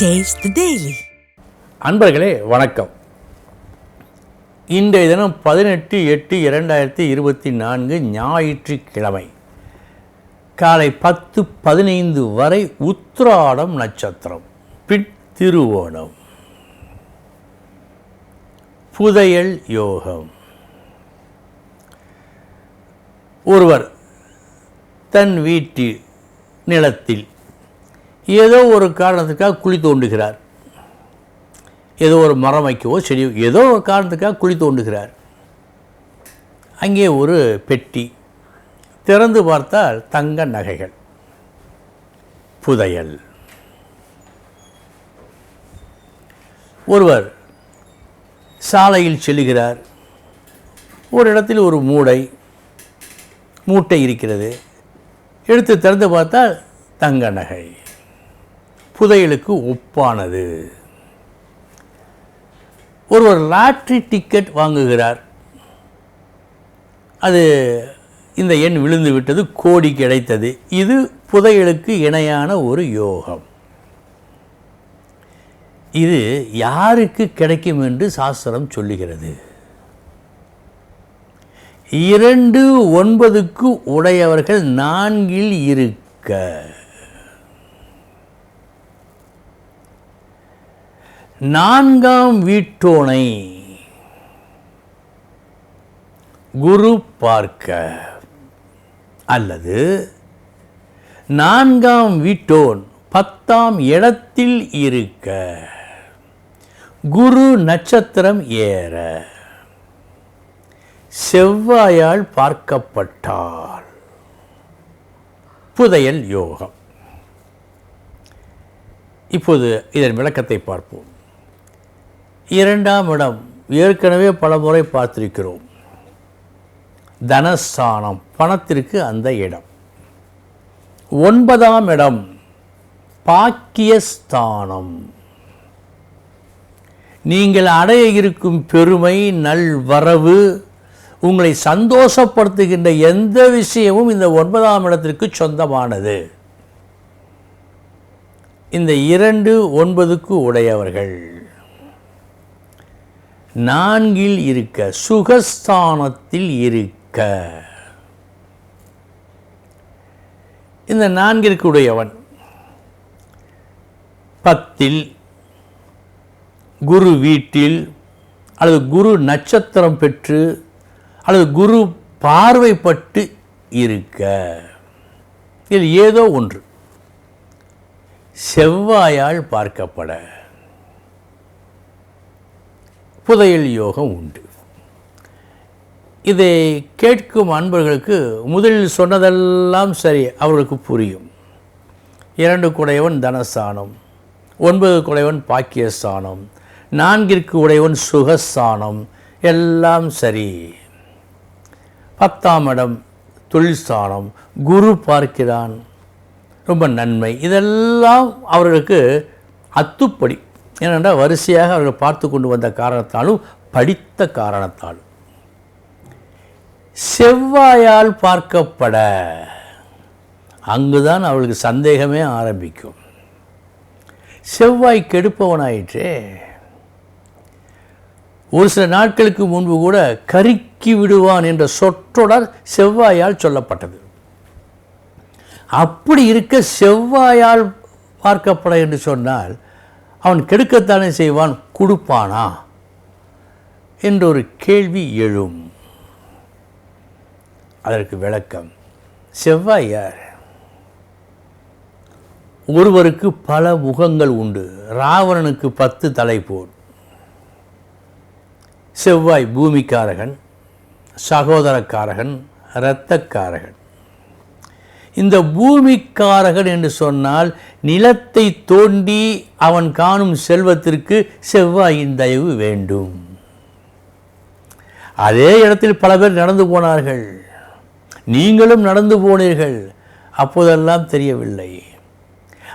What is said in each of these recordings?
Taste daily அன்பர்களே வணக்கம். இன்றைய தினம் பதினெட்டு எட்டு இரண்டாயிரத்தி இருபத்தி நான்கு ஞாயிற்றுக்கிழமை. காலை பத்து பதினைந்து வரை உத்திராடம் நட்சத்திரம் பிட் திருவோணம். புதையல் யோகம். ஒருவர் தன் வீட்டு நிலத்தில் ஏதோ ஒரு காரணத்துக்காக குழி தோண்டுகிறார். ஏதோ ஒரு மரம் வைக்கவோ செடி ஏதோ ஒரு காரணத்துக்காக குழி தோண்டுகிறார். அங்கே ஒரு பெட்டி திறந்து பார்த்தால் தங்க நகைகள் புதையல். ஒருவர் சாலையில் செல்லுகிறார். ஒரு இடத்தில் ஒரு மூடை மூட்டை இருக்கிறது. எடுத்து திறந்து பார்த்தால் தங்க நகை. புதையலுக்கு ஒப்பானது. ஒருவர் லாட்ரி டிக்கெட் வாங்குகிறார். அது இந்த எண் விழுந்து விட்டது கோடி கிடைத்தது. இது புதையலுக்கு இணையான ஒரு யோகம். இது யாருக்கு கிடைக்கும் என்று சாஸ்திரம் சொல்லுகிறது. இரண்டு ஒன்பதுக்கு உடையவர்கள் நான்கில் இருக்க நான்காம் வீட்டோனை குரு பார்க்க அல்லது நான்காம் வீட்டோன் பத்தாம் இடத்தில் இருக்க குரு நட்சத்திரம் ஏற செவ்வாயால் பார்க்கப்பட்டால். புதையல் யோகம். இப்போது இதன் விளக்கத்தை பார்ப்போம். இரண்டாம் இடம் ஏற்கனவே பல முறை பார்த்திருக்கிறோம். தனஸ்தானம் பணத்திற்கு அந்த இடம். ஒன்பதாம் இடம் பாக்கியஸ்தானம். நீங்கள் அடைய இருக்கும் பெருமை நல்வரவு உங்களை சந்தோஷப்படுத்துகின்ற எந்த விஷயமும் இந்த ஒன்பதாம் இடத்திற்கு சொந்தமானது. இந்த இரண்டு ஒன்பதுக்கு உடையவர்கள். நான்கில் இருக்க சுகஸ்தானத்தில் இருக்க. இந்த நான்கிற்கு உடையவன் பத்தில் குரு வீட்டில் அல்லது குரு நட்சத்திரம் பெற்று அல்லது குரு பார்வைப்பட்டு இருக்க. இதில் ஏதோ ஒன்று. செவ்வாயால் பார்க்கப்பட. புதையல் யோகம் உண்டு. இதை கேட்கும் அன்பர்களுக்கு முதலில் சொன்னதெல்லாம் சரி அவர்களுக்கு புரியும். இரண்டு குடையவன் தனஸ்தானம் ஒன்பது குடையவன் பாக்கியஸ்தானம் நான்கிற்கு உடையவன் சுகஸ்தானம் எல்லாம் சரி. பத்தாம் இடம் தொழில்ஸ்தானம் குரு பார்க்கிறான். ரொம்ப நன்மை. இதெல்லாம் அவர்களுக்கு அத்துப்படி. ஏனென்றால் வரிசையாக அவர்கள் பார்த்து கொண்டு வந்த காரணத்தாலும் படித்த காரணத்தாலும். செவ்வாயால் பார்க்கப்பட அங்குதான் அவளுக்கு சந்தேகமே ஆரம்பிக்கும். செவ்வாய் கெடுப்பவனாயிற்றே. ஒரு சில நாட்களுக்கு முன்பு கூட கருக்கி விடுவான் என்ற சொற்றொடர் செவ்வாயால் சொல்லப்பட்டது. அப்படி இருக்க செவ்வாயால் பார்க்கப்பட என்று சொன்னால் அவன் கெடுக்கத்தானே செய்வான்? கொடுப்பானா? என்றொரு கேள்வி எழும். அதற்கு விளக்கம் செவ்வாய் யார் ஒருவருக்கு பல முகங்கள் உண்டு. ராவணனுக்கு பத்து தலைப்போர் செவ்வாய் பூமிக்காரகன் சகோதரக்காரகன் இரத்தக்காரகன். இந்த பூமிக்காரகன் என்று சொன்னால் நிலத்தை தோண்டி அவன் காணும் செல்வத்திற்கு செவ்வாயின் தயவு வேண்டும். அதே இடத்தில் பல பேர் நடந்து போனார்கள். நீங்களும் நடந்து போனீர்கள். அப்போதெல்லாம் தெரியவில்லை.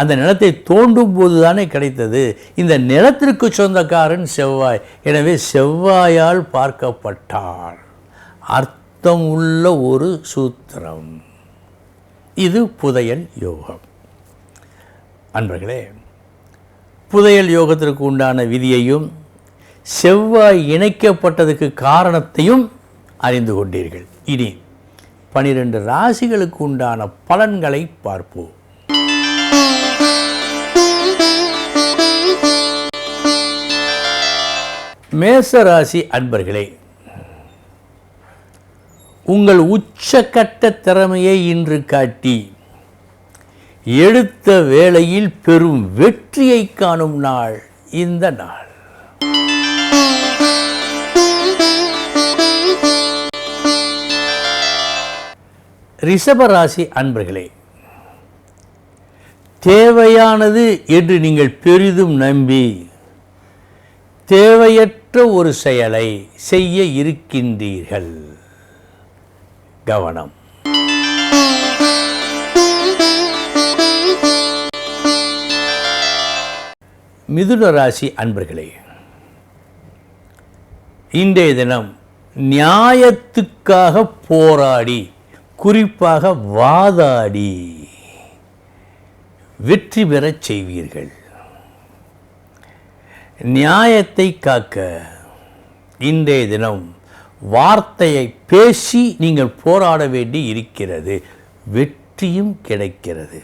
அந்த நிலத்தை தோண்டும் போது தானே கிடைத்தது. இந்த நிலத்திற்கு சொந்தக்காரன் செவ்வாய். எனவே செவ்வாயால் பார்க்கப்பட்டாள் அர்த்தம் உள்ள ஒரு சூத்திரம். இது புதையல் யோகம். அன்பர்களே புதையல் யோகத்திற்கு உண்டான விதியையும் செவ்வாய் இணைக்கப்பட்டதுக்கு காரணத்தையும் அறிந்து கொண்டீர்கள். இனி பனிரெண்டு ராசிகளுக்கு உண்டான பலன்களை பார்ப்போம். மேச ராசி அன்பர்களே உங்கள் உச்சக்கட்ட திறமையை இன்று காட்டி எடுத்த வேளையில் பெரும் வெற்றியை காணும் நாள் இந்த நாள். ரிஷபராசி அன்பர்களே தேவையானது என்று நீங்கள் பெரிதும் நம்பி தேவையற்ற ஒரு செயலை செய்ய இருக்கின்றீர்கள். கவனம். மிதுன ராசி அன்பர்களே இன்றைய தினம் நியாயத்துக்காக போராடி குறிப்பாக வாதாடி வெற்றி பெறச் செய்வீர்கள். நியாயத்தை காக்க இன்றைய தினம் வார்த்தையை பேசி நீங்கள் போராட வேண்டி இருக்கிறது. வெற்றியும் கிடைக்கிறது.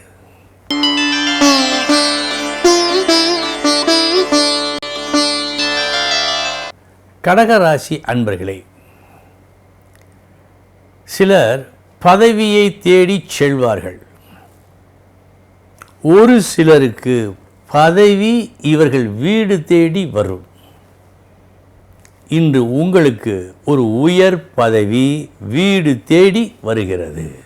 கடகராசி அன்பர்களே சிலர் பதவியை தேடி செல்வார்கள். ஒரு சிலருக்கு பதவி இவர்கள் வீடு தேடி வரும். இன்று உங்களுக்கு ஒரு உயர் பதவி வீடு தேடி வருகிறது.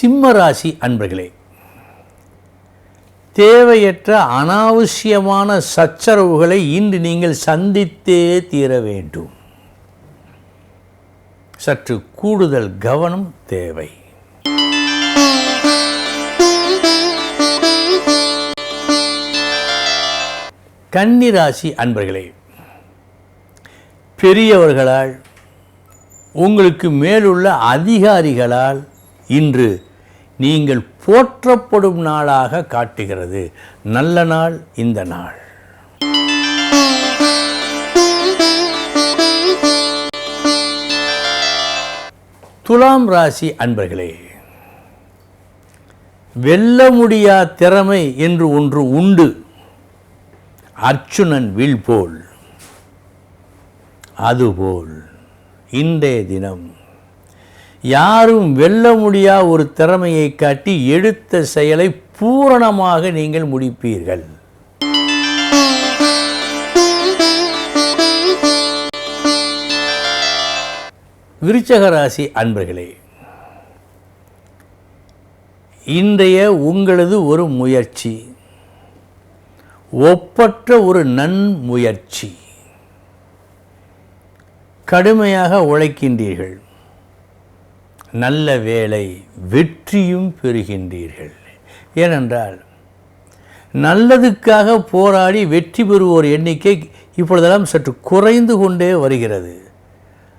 சிம்மராசி அன்பர்களே தேவையற்ற அனாவசியமான சச்சரவுகளை இன்று நீங்கள் சந்தித்தே தீர வேண்டும். சற்று கூடுதல் கவனம் தேவை. கன்னிராசி அன்பர்களே பெரியவர்களால் உங்களுக்கு மேலுள்ள அதிகாரிகளால் இன்று நீங்கள் போற்றப்படும் நாளாக காட்டுகிறது. நல்ல நாள் இந்த நாள். துலாம் ராசி அன்பர்களே வெல்ல முடியா திறமை என்று ஒன்று உண்டு. அர்ச்சுனன் வில் போல் அதுபோல் இன்றைய தினம். யாரும் வெல்ல முடியா ஒரு திறமையை காட்டி எடுத்த செயலை பூரணமாக நீங்கள் முடிப்பீர்கள். விருச்சகராசி அன்பர்களே இன்றைய உங்களது ஒரு முயற்சி. ஒப்பற்ற ஒரு நன்முயற்சி. கடுமையாக உழைக்கின்றீர்கள். நல்ல வேலை வெற்றியும் பெறுகின்றீர்கள். ஏனென்றால் நல்லதுக்காக போராடி வெற்றி பெறுவோர் எண்ணிக்கை இப்பொழுதெல்லாம் சற்று குறைந்து கொண்டே வருகிறது.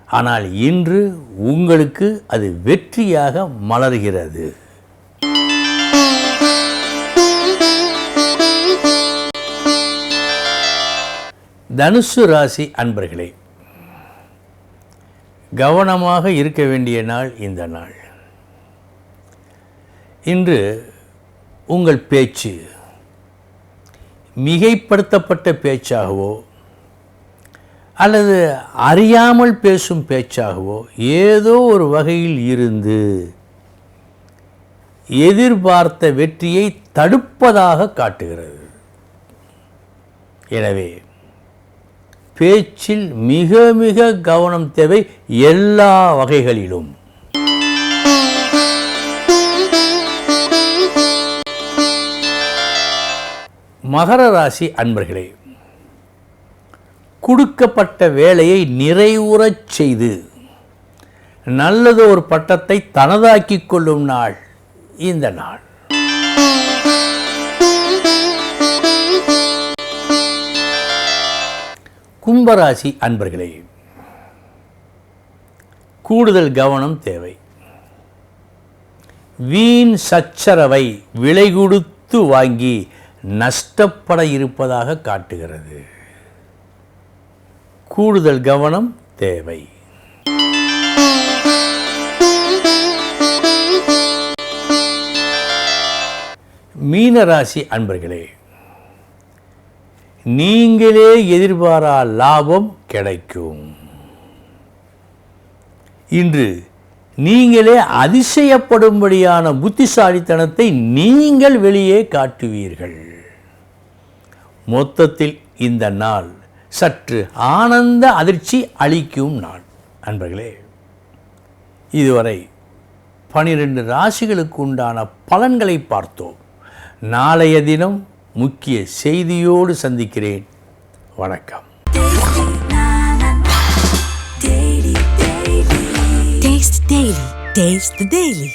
ஆனால் இன்று உங்களுக்கு அது வெற்றியாக மலர்கிறது. தனுசு ராசி அன்பர்களே கவனமாக இருக்க வேண்டிய நாள் இந்த நாள். இன்று உங்கள் பேச்சு மிகைப்படுத்தப்பட்ட பேச்சாகவோ அல்லது அறியாமல் பேசும் பேச்சாகவோ ஏதோ ஒரு வகையில் இருந்து எதிர்பார்த்த வெற்றியை தடுப்பதாக காட்டுகிறது. எனவே பேச்சில் மிக மிக கவனம் தேவை எல்லா வகைகளிலும். மகர ராசி அன்பர்களே கொடுக்கப்பட்ட வேலையை நிறைவுறச் செய்து நல்லது ஒரு பட்டத்தை தனதாக்கிக் கொள்ளும் நாள் இந்த நாள். கும்பராசி அன்பர்களே கூடுதல் கவனம் தேவை. வீண் சச்சரவை விலை கொடுத்து வாங்கி நஷ்டப்பட இருப்பதாக காட்டுகிறது. கூடுதல் கவனம் தேவை. மீனராசி அன்பர்களே நீங்களே எதிர்பாரா லாபம் கிடைக்கும். இன்று நீங்களே அதிசயப்படும்படியான புத்திசாலித்தனத்தை நீங்கள் வெளியே காட்டுவீர்கள். மொத்தத்தில் இந்த நாள் சற்று ஆனந்த அதிர்ச்சி அளிக்கும் நாள். அன்பர்களே இதுவரை பனிரெண்டு ராசிகளுக்கு உண்டான பலன்களை பார்த்தோம். நாளைய தினம் முக்கிய செய்தியோடு சந்திக்கிறேன் வணக்கம் Taste Daily. Taste the Daily.